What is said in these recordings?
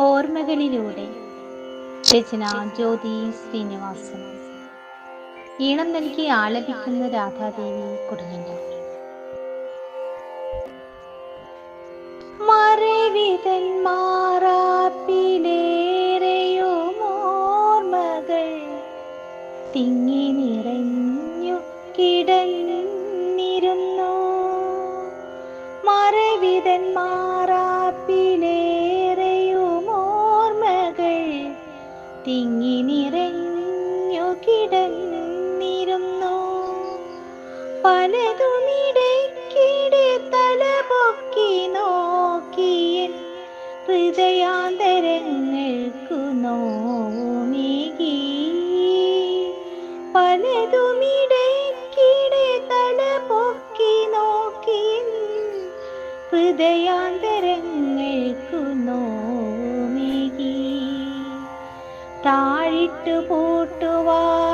ഓർമ്മകളിലൂടെ. രചന ജ്യോതി ശ്രീനിവാസൻ. ഈണം നൽകി ആലപിക്കുന്ന രാധാദേവി കുടുങ്ങ മറവിതൻ ഓർമ്മകൾ തിങ്ങി നിറഞ്ഞു കിടന്നിരുന്നു പലതുമിടയ്ക്കിടെ തല പൊക്കി നോക്കിയൻ ഹൃദയാന്തരങ്ങൾക്കു നോമേകി പലതുമിടയ്ക്കിടെ തല പൊക്കി നോക്കിയൻ ഹൃദയാന്തരങ്ങൾക്കു നോമേകി താഴിട്ടു പൂട്ടുവാനാകുന്നതുമില്ല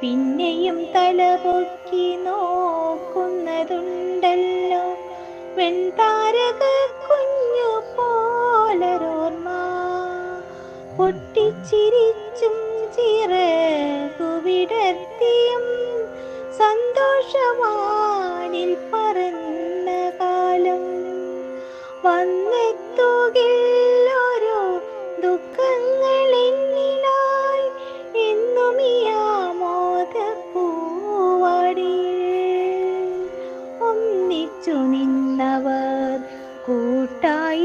പിന്നെയും തല പൊക്കി നോക്കുന്നതുണ്ടല്ലോ. വെൺതാരക കുഞ്ഞു പോലരോർമ്മ. പൊട്ടിച്ചിരിച്ചും ചിറകു വിടർത്തിയും സന്തോഷവാനിൽ പറന്ന കാലം. വന്നെത്തുകിൽ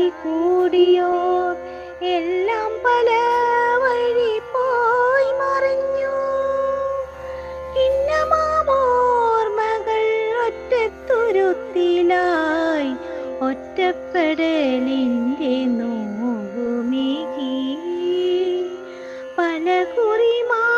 കൂടിയോ? എല്ലാം പല വഴി പോയി മറിഞ്ഞു. ഇന്നമാമോർമകൾ ഒറ്റത്തുരുത്തിലായി ഒറ്റപ്പെടലിന്റെ നോവുമേകി. പല കുറിമാ